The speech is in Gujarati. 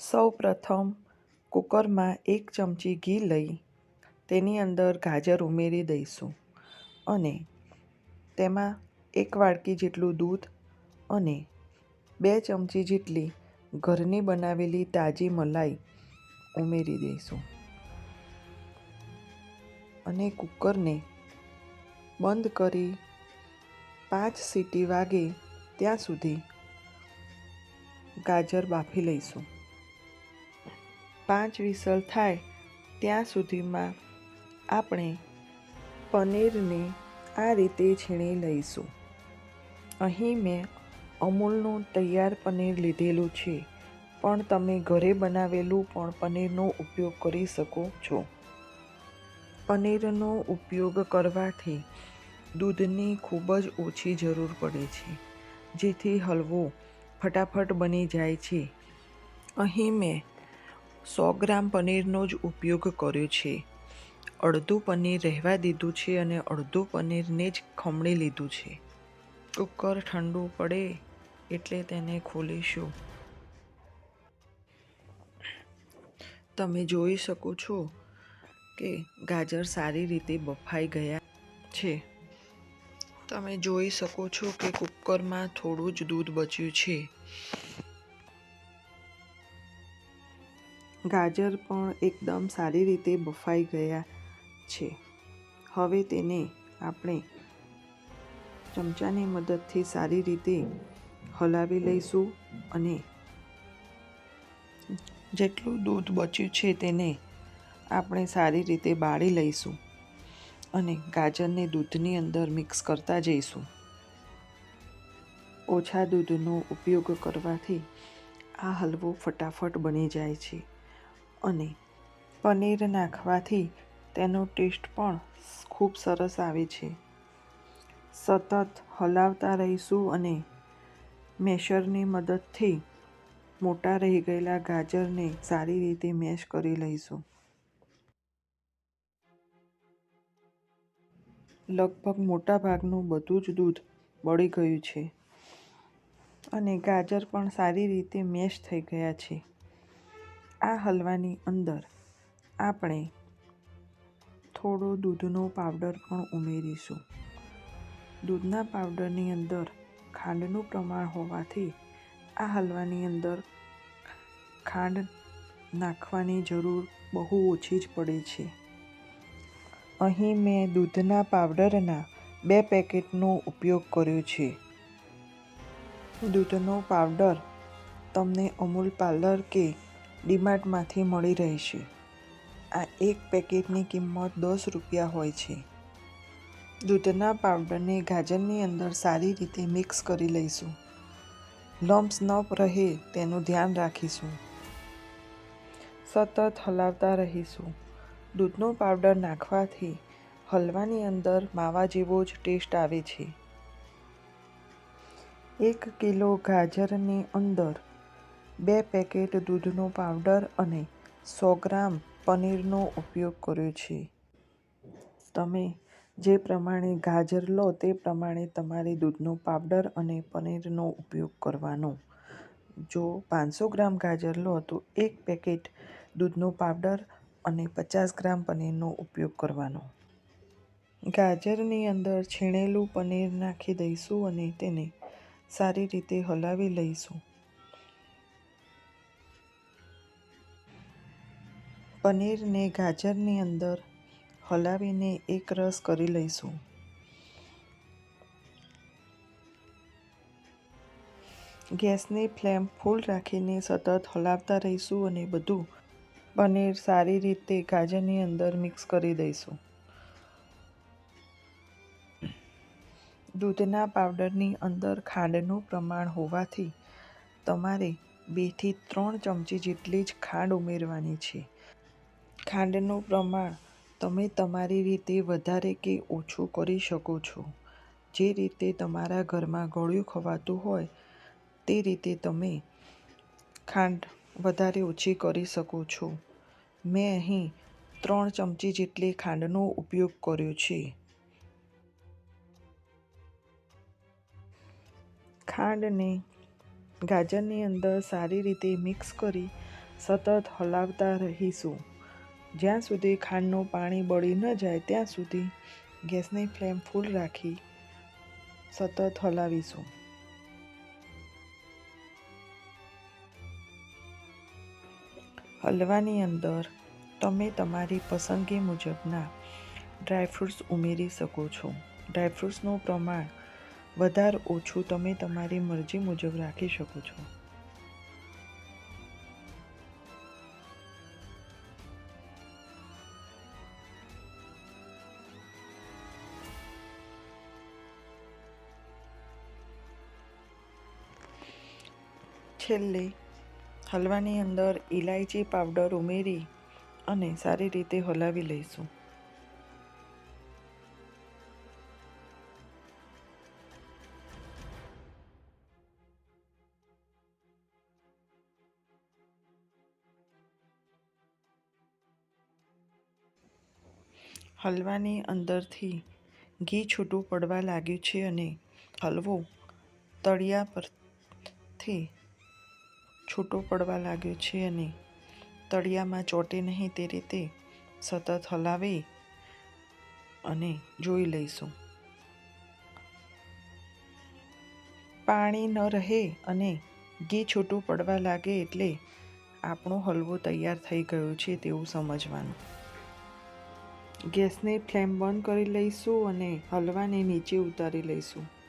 સૌ પ્રથમ કુકરમાં એક ચમચી ઘી લઈ તેની અંદર ગાજર ઉમેરી દઈશું અને તેમાં એક વાડકી જેટલું દૂધ અને બે ચમચી જેટલી ઘરની બનાવેલી તાજી મલાઈ ઉમેરી દઈશું. અને કુકરને બંધ કરી પાંચ સીટી વાગે ત્યાં સુધી ગાજર બાફી લઈશું. પાંચ વિસલ થાય, ત્યાં સુધીમાં આપણે પનીરને આ રીતે છીણી લઈશું. અહીં મેં અમૂલનું તૈયાર પનીર લીધેલું છે, પણ તમે ઘરે બનાવેલું પણ પનીરનો ઉપયોગ કરી શકો છો. પનીરનો ઉપયોગ કરવાથી દૂધની ખૂબ જ ઓછી જરૂર પડે છે, જેથી હલવો ફટાફટ બની જાય છે. અહીં મેં સો ગ્રામ પનીરનો જ ઉપયોગ કર્યો છે. અડધું પનીર રહેવા દીધું છે અને અડધું પનીરને જ ખમણી લીધું છે. કુકર ઠંડુ પડે એટલે તેને ખોલીશું. તમે જોઈ શકો છો કે ગાજર સારી રીતે બફાઈ ગયા છે. તમે જોઈ શકો છો કે કુકરમાં થોડું જ દૂધ બચ્યું છે. ગાજર પણ એકદમ સારી રીતે બફાઈ ગયા છે. હવે તેને આપણે ચમચાની મદદથી સારી રીતે હલાવી લઈશું અને જેટલું દૂધ બચ્યું છે તેને આપણે સારી રીતે બાળી લઈશું અને ગાજરને દૂધની અંદર મિક્સ કરતા જઈશું. ઓછા દૂધનો ઉપયોગ કરવાથી આ હલવો ફટાફટ બની જાય છે. અને પનીર નાખવાથી તેનો ટેસ્ટ પણ ખૂબ સરસ આવે છે. સતત હલાવતા રહીશું અને મેશરની મદદથી મોટા રહી ગયેલા ગાજરને સારી રીતે મેશ કરી લઈશું. લગભગ મોટા ભાગનું બધું જ દૂધ બળી ગયું છે અને ગાજર પણ સારી રીતે મેશ થઈ ગયા છે. આ હલવાની અંદર આપણે થોડો દૂધનો પાવડર પણ ઉમેરીશું. દૂધના પાવડરની અંદર ખાંડનું પ્રમાણ હોવાથી આ હલવાની અંદર ખાંડ નાખવાની જરૂર બહુ ઓછી જ પડે છે. અહીં મેં દૂધના પાવડરના બે પેકેટનો ઉપયોગ કર્યો છે. દૂધનો પાવડર તમને અમૂલ પાર્લર કે ડીમાર્ટમાંથી મળી રહેશે. આ એક પેકેટની કિંમત દસ રૂપિયા હોય છે. દૂધના પાવડરને ગાજરની અંદર સારી રીતે મિક્સ કરી લઈશું. લમ્પ્સ ન રહે તેનું ધ્યાન રાખીશું. સતત હલાવતા રહીશું. દૂધનો પાવડર નાખવાથી હલવાની અંદર માવા જેવો જ ટેસ્ટ આવે છે. એક કિલો ગાજરની અંદર બે પેકેટ દૂધનો પાવડર અને સો ગ્રામ પનીરનો ઉપયોગ કર્યો છે. તમે જે પ્રમાણે ગાજર લો તે પ્રમાણે તમારે દૂધનો પાવડર અને પનીરનો ઉપયોગ કરવાનો. જો પાંચસો ગ્રામ ગાજર લો તો એક પેકેટ દૂધનો પાવડર અને પચાસ ગ્રામ પનીરનો ઉપયોગ કરવાનો. ગાજરની અંદર છીણેલું પનીર નાખી દઈશું અને તેને સારી રીતે હલાવી લઈશું. પનીરને ગાજરની અંદર હલાવીને એક રસ કરી લઈશું. ગેસની ફ્લેમ ફૂલ રાખીને સતત હલાવતા રહીશું અને બધું પનીર સારી રીતે ગાજરની અંદર મિક્સ કરી દઈશું. દૂધના પાવડરની અંદર ખાંડનું પ્રમાણ હોવાથી તમારે બેથી ત્રણ ચમચી જેટલી જ ખાંડ ઉમેરવાની છે. ખાંડનું પ્રમાણ તમે તમારી રીતે વધારે કે ઓછું કરી શકો છો. જે રીતે તમારા ઘરમાં ગળ્યું ખવાતું હોય, તે રીતે તમે ખાંડ વધારે ઓછી કરી શકો છો. મેં અહીં ત્રણ ચમચી જેટલી ખાંડનો ઉપયોગ કર્યો છે. ખાંડને ગાજરની અંદર સારી રીતે મિક્સ કરી સતત હલાવતા રહીશું. જ્યાં સુધી ખાંડનું પાણી બળી ન જાય ત્યાં સુધી ગેસની ફ્લેમ ફૂલ રાખી સતત હલાવીશું. હલવાની અંદર તમે તમારી પસંદગી મુજબના ડ્રાયફ્રૂટ્સ ઉમેરી શકો છો. ડ્રાયફ્રૂટ્સનું પ્રમાણ વધારે ઓછું તમે તમારી મરજી મુજબ રાખી શકો છો. છેલ્લે હલવાની અંદર ઇલાયચી પાવડર ઉમેરી અને સારી રીતે હલાવી લઈશું. હલવાની અંદરથી ઘી છૂટું પડવા લાગ્યું છે અને હલવો તળિયા પરથી છૂટો પડવા લાગ્યો છે અને તળિયામાં ચોટે નહીં તે રીતે સતત હલાવી અને જોઈ લઈશું. પાણી ન રહે અને ઘી છૂટું પડવા લાગે એટલે આપણો હલવો તૈયાર થઈ ગયો છે તેવું સમજવાનું. ગેસની ફ્લેમ બંધ કરી લઈશું અને હલવાને નીચે ઉતારી લઈશું.